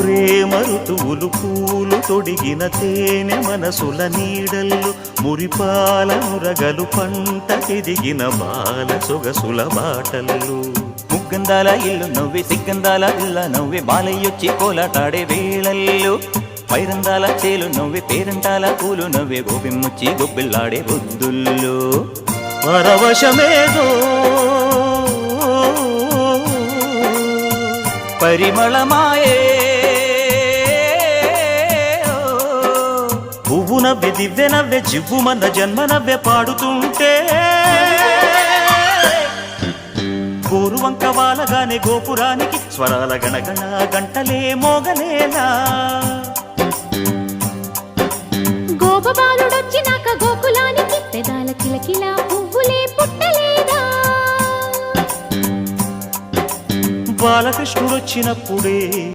ప్రేమ ఋతువులు పూలు తొడిగిన తేనె మనసుల నీడల్లు మురిపాల మురగలు పంట తిరిగిన బాల సొగసుల బాటలు ముగ్గందాల ఇల్లు నవ్వి సిగ్గందాల ఇల్ల నవ్వి బాలయ్యొచ్చి కోలాటాడే వేళల్లు. పైరందాల చేలు నవ్వి పేరంటాల పూలు నవ్వి గోపిమ్మొచ్చి గొబ్బిల్లాడే బుద్ధుల్లో. పరవశమేదో పరిమళమాయే నవ్వె దివ్య నవ్వె జివ్వుమన్న జన్మ నవ్వె పాడుతుంటే. గోరువంక వాలగానే గోపురానికి స్వరాల గణగణ గంటలే మోగలేలా. గోపబాలుడొచ్చినాక గోకులానికి పెదాల కిలకిల పువ్వులే పుట్టలేదా? బాలకృష్ణుడొచ్చినప్పుడే